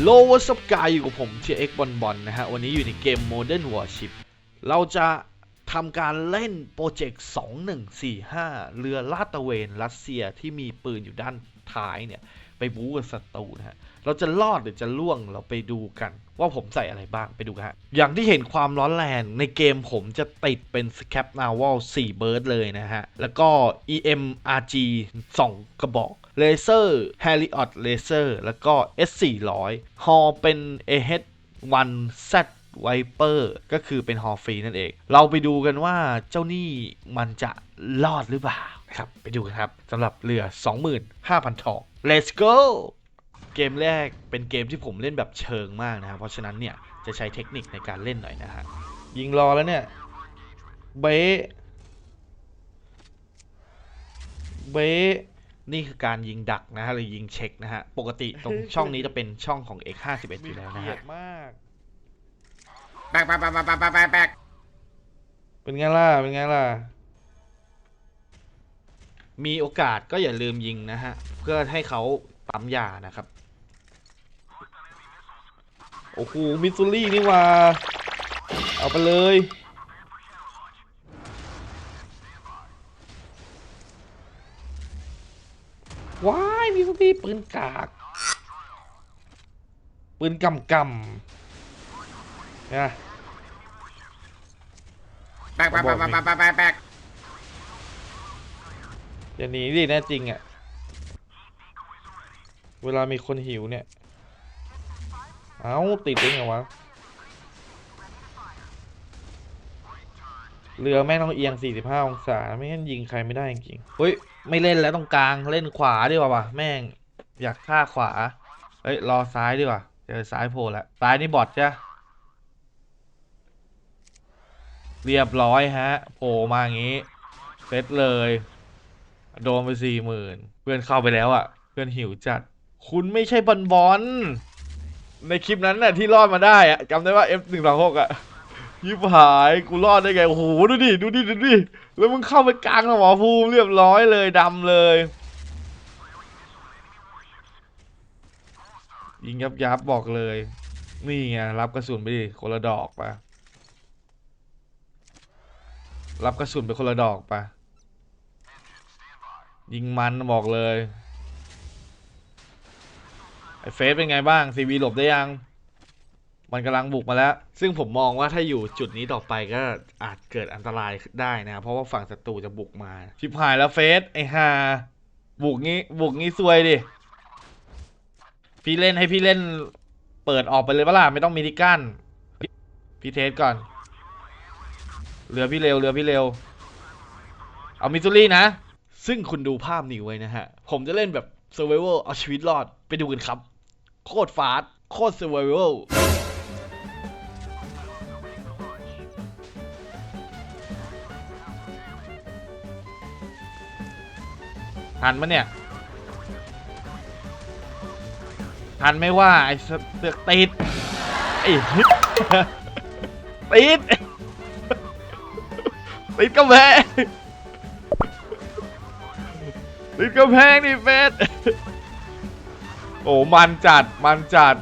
โลวัสกายอยู่กับผมเชียเอ็กบอลบอลนะฮะ วันนี้อยู่ในเกม Modern Warship เราจะทำการเล่นโปรเจกต์ 2145 เรือลาดตระเวนรัสเซียที่มีปืนอยู่ด้านท้ายเนี่ย ไปบู๊กับศัตรูนะฮะ เราจะรอดหรือจะล่วงเราไปดูกัน ว่าผมใส่อะไรบ้างไปดูกันฮะ อย่างที่เห็นความร้อนแรงในเกมผมจะติดเป็น Scap Naval 4เบิร์ดเลยนะฮะ แล้วก็ EMRG 2 กระบอก เลเซอร์ Harriot Laser แล้วก็ S400 ฮอเป็น AH1Z Viper ก็คือเป็นฮอฟรีนั่นเอง เราไปดูกันว่าเจ้านี่มันจะรอดหรือเปล่าครับ ไปดูกันครับสำหรับเรือ 25,000ทอง let's go เกมแรกเป็นเกมที่ผมเล่นแบบเชิงมากนะครับ เพราะฉะนั้นเนี่ยจะใช้เทคนิคในการเล่นหน่อยนะฮะ ยิงรอแล้วเนี่ย เบะเบะ นี่คือการยิงดักนะฮะหรือยิงเช็คนะฮะ ปกติตรงช่องนี้จะเป็นช่องของ X51 อยู่แล้วนะฮะมาก แบกแบกแบกแบกแบกแบกแบกเป็นไงล่ะ เป็นไงล่ะ มีโอกาสก็อย่าลืมยิงนะฮะ เพื่อให้เขาปั๊มยานะครับ โอ้โห มิสซูรี่นี่หว่า เอาไปเลย พี่ปืนกาก ปืนกำกำนะแบกแปลกแปลกแปลกแปกอย่าหนีดิแน่จริงอะ เวลามีคนหิวเนี่ย เอ้า ติดยังไงวะ เรือแม่งต้องเอียง 45 องศา ไม่งั้นยิงใครไม่ได้จริงเฮ้ย ไม่เล่นแล้วตรงกลางเล่นขวาดีกว่าว่ะแม่ง อยากฆ่าขวา เฮ้ยรอซ้ายดีกว่าเจอซ้ายโผล่แล้วซ้ายนี่บอทใช่เรียบร้อยฮะโผล่มาอย่างงี้เซตเลย โดนไปสี่หมื่นเพื่อนเข้าไปแล้วอะ่ะ เพื่อนหิวจัด คุณไม่ใช่บอลบอลในคลิปนั้นน่ะที่รอดมาได้อะจำได้ว่า F หนึ่งสองหกอะ ยิบหายกูรอดได้ไงโอ้โหดูดิดูดิดูดิแล้วมึงเข้าไปกลางสมอภูมิเรียบร้อยเลยดำเลยยิงยับยับบอกเลย นี่ไงรับกระสุนไปดิคนละดอกปะรับกระสุนไปคนละดอกปะยิงมันบอกเลยไอเฟสเป็นไงบ้างซีวีหลบได้ยัง มันกำลังบุกมาแล้ว ซึ่งผมมองว่าถ้าอยู่จุดนี้ต่อไปก็อาจเกิดอันตรายได้นะ เพราะว่าฝั่งศัตรูจะบุกมา ชิบหายแล้วเฟสไอ้ฮาบุกงี้บุกงี้ซวยดิพี่เล่นให้พี่เล่นเปิดออกไปเลยเปล่ะไม่ต้องมีที่กั้นพี่เทสก่อนเรือพี่เร็วเรือพี่เร็ว เอามิสซูรี่นะ ซึ่งคุณดูภาพนี้ไว้นะฮะ ผมจะเล่นแบบ survival เอาชีวิตรอดไปดูกันครับ โคตรฟาสต์โคตร survival ทันมะเนี่ย ทันไม่ว่าไอ้เสือกติดไอ้ติดติดกำแพงติดกำแพงนี่เฟสโอ้มันจัด มันจัด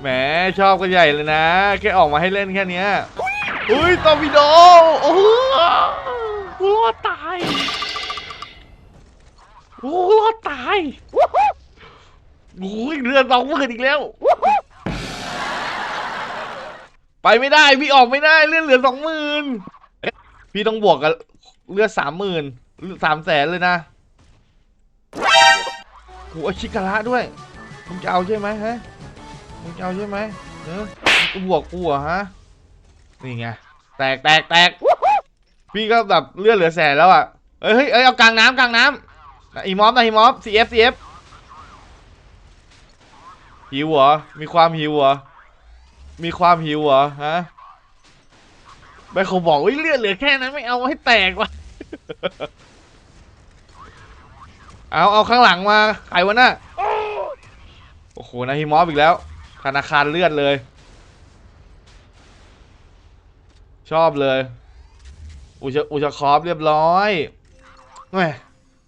แหมชอบกันใหญ่เลยนะ แค่ออกมาให้เล่นแค่เนี้ยอุ้ยตอวิโด โอ้โหกูรอดตาย โอ้โหรอดตายโอ้ยเรือสองหมื่นอีกแล้ว ไปไม่ได้พี่ออกไม่ได้เลือเหลือสองหมื่นพี่ต้องบวกกับเลือดสามหมื่นสามแสนเลยนะโหเอาชิการะด้วยมึงจะเอาใช่ไหมฮะมึงจะเอาใช่ไหมเออบวกกูเหรอฮะนี่ไงแตกแตกแตกพี่ก็แบบเลือดเหลือแสนแล้วอะเอ้ยเฮ้ยเอ้ยเอากลางน้ำกลางน้ำ อีมอฟนะอีมอฟ CF CF หิวเหรอ มีความหิวเหรอ มีความหิวเหรอฮะแม่เขาบอกว่าเลือดเหลือแค่นั้นไม่เอาให้แตกวะเอาเอาข้างหลังมาใครวะน่ะโอ้โหนาฮิมอฟอีกแล้ว ธนาคารเลือดเลย ชอบเลย อุชอุชคอฟเรียบร้อยแหม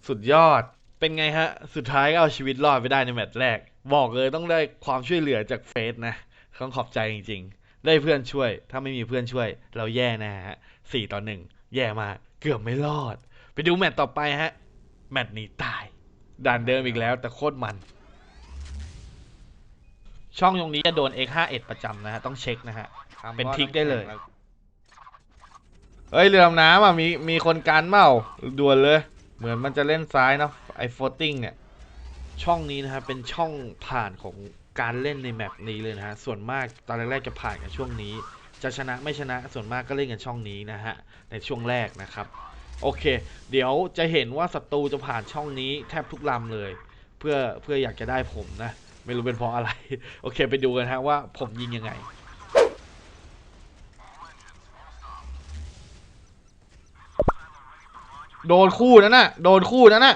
สุดยอด เป็นไงฮะ สุดท้ายก็เอาชีวิตรอดไปได้ในแมตช์แรก บอกเลยต้องได้ความช่วยเหลือจากเฟสนะต้องขอบใจจริง ๆ ได้เพื่อนช่วย ถ้าไม่มีเพื่อนช่วย เราแย่แนะฮะสี่ต่อหนึ่งแย่มาก เกือบไม่รอด ไปดูแมตต์ต่อไปฮะ แมตต์นี้ตาย ด่านเดิมอีกแล้วแต่โคตรมัน ช่องตรงนี้จะโดน X51 ประจำนะฮะ ต้องเช็คนะฮะ เป็นทริกได้เลย เฮ้ย เรือดำน้ำอะ มีมีคนกันเปล่าด่วนเลย เหมือนมันจะเล่นซ้ายเนาะไอ้โฟติ้งเนี่ยช่องนี้นะครับเป็นช่องผ่านของการเล่นในแมปนี้เลยนะฮะส่วนมากตอนแรกๆจะผ่านกันช่วงนี้ จะชนะไม่ชนะส่วนมากก็เล่นกันช่องนี้นะฮะในช่วงแรกนะครับโอเค เดี๋ยวจะเห็นว่าศัตรูจะผ่านช่องนี้แทบทุกลำเลย เพื่อเพื่ออยากจะได้ผมนะ ไม่รู้เป็นเพราะอะไร โอเคไปดูกันฮะว่าผมยิงยังไง โดนคู่นั้นน่ะ โดนคู่นั้นน่ะ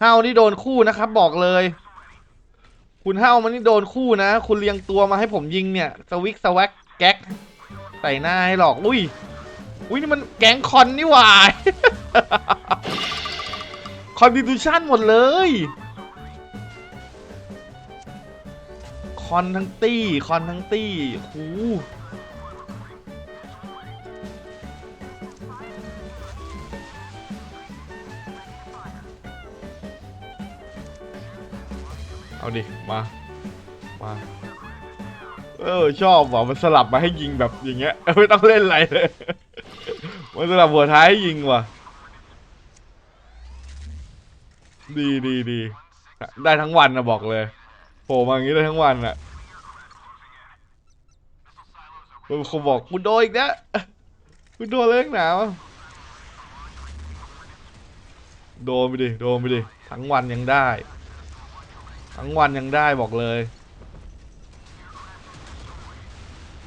เฮานี่โดนคู่นะครับ บอกเลย คุณเฮามันนี่โดนคู่นะ คุณเรียงตัวมาให้ผมยิงเนี่ยสวิกสวักแก๊กใส่หน้าให้หรอกอุ้ยอุ้ยนี่มันแก๊งคอนนี่หว่าคอนดิทูชั่นหมดเลย คอนทั้งตี้ คอนทั้งตี้หู เอาดิ มา มา เออ ชอบว่ะ มันสลับมาให้ยิงแบบอย่างเงี้ย ไม่ต้องเล่นอะไรเลย มันสลับหัวท้ายให้ยิงว่ะ ดีดีดี ได้ทั้งวันนะบอกเลยโผล่มาอย่างนี้ได้ทั้งวันอะเขาบอกกูโดนอีกแล้วกูโดนเล็กหนาวโดนไปดิ โดนไปดิ ทั้งวันยังได้ ทั้งวันยังได้บอกเลย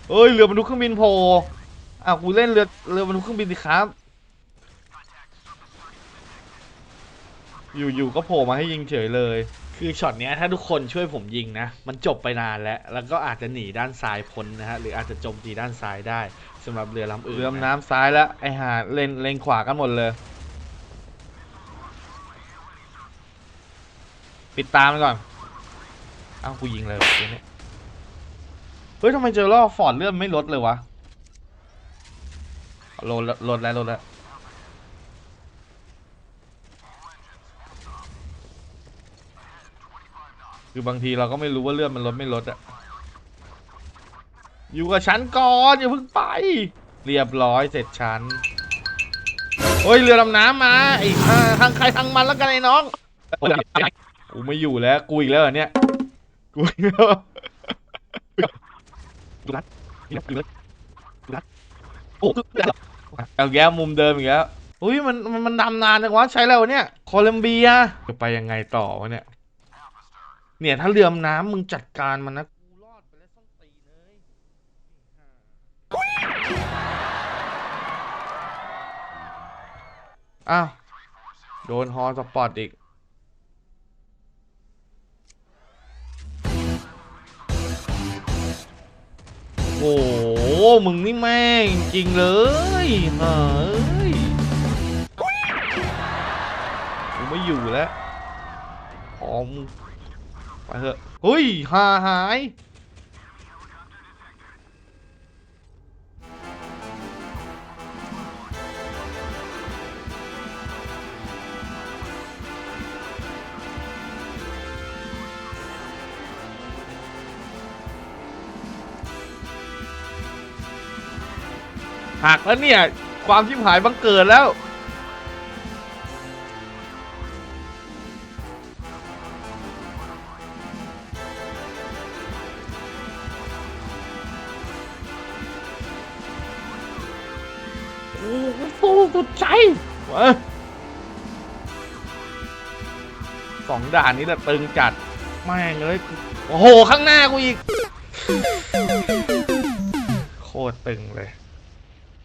เอ้ยเรือบรรทุกเครื่องบินโผล่อ้าวกูเล่นเรือเรือบรรทุกเครื่องบินสิครับอยู่ๆก็โผล่มาให้ยิงเฉยเลย คือช็อตเนี้ยถ้าทุกคนช่วยผมยิงนะ มันจบไปนานแล้ว แล้วก็อาจจะหนีด้านซ้ายพ้นนะฮะ หรืออาจจะโจมตีด้านซ้ายได้สำหรับเรือลำอื่นเรือนะน้ำซ้ายแล้ว ไอหาเลนเลนขวากันหมดเลย ปิดตามไปก่อน อ้ากูยิงเลยเมื่อกี้เนี่ยเฮ้ยทำไมเจอรอบฟอร์ดเลื่อนไม่ลดเลยวะลดแล้วลดแล้วลดแล้วคือบางทีเราก็ไม่รู้ว่าเลื่อนมันลดไม่ลดอะอยู่กับฉันก่อนอย่าเพิ่งไป เรียบร้อยเสร็จฉันโอ้ยเรือดำน้ำมาไอ้ห่าทางใครทางมันแล้วกันไอ้น้องกูไม่อยู่แล้วกูอีกแล้วเหรอเนี่ยกูอีกแล้วเอาแก้วมุมเดิมอีกแล้วอุ้ยมันมันมันดำนานจังวะใช้แล้ววะเนี่ยโคลัมเบียจะไปยังไงต่อวะเนี่ยเนี่ยถ้าเรือมน้ำมึงจัดการมันนะกูรอดไปแล้วส้นตีนเลยอ้าว โดนฮอสปอร์ตอีก ห มึงนี่แม่งจริงเลยเฮ้ยกูไม่อยู่แล้วพอมไปเถอะเฮ้ยหาหาย หักแล้วเนี่ย ความชิบหายบังเกิดแล้ว โอ้โหสู้สุดใจมาสองด่านนี้แหละตึงจัด แม่งเลย โอ้โห ข้างหน้ากูอีก โคตรตึงเลย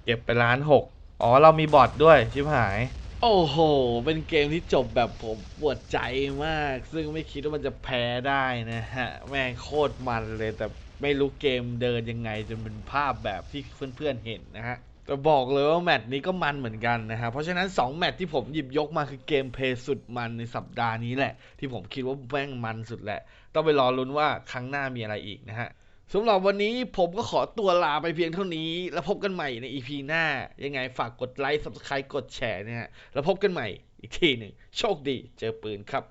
เก็บไปล้านหกอ๋อ เรามีบอทด้วย ชิบหาย โอ้โห เป็นเกมที่จบแบบผมปวดใจมาก ซึ่งไม่คิดว่ามันจะแพ้ได้นะฮะ แม่งโคตรมันเลยแต่ไม่รู้เกมเดินยังไงจนเป็นภาพแบบที่เพื่อนๆเห็นนะฮะแต่บอกเลยว่าแมตช์นี้ก็มันเหมือนกันนะฮะ เพราะฉะนั้น 2 แมตช์ที่ผมหยิบยกมาคือเกมเพลย์สุดมันในสัปดาห์นี้แหละ ที่ผมคิดว่าแม่งมันสุดแหละ ต้องไปรอลุ้นว่าครั้งหน้ามีอะไรอีกนะฮะ สำหรับวันนี้ผมก็ขอตัวลาไปเพียงเท่านี้ แล้วพบกันใหม่ใน EP หน้า ยังไงฝากกดไลค์ Subscribe กดแชร์นะฮะ แล้วพบกันใหม่อีกทีหนึ่ง โชคดีเจอปืนครับ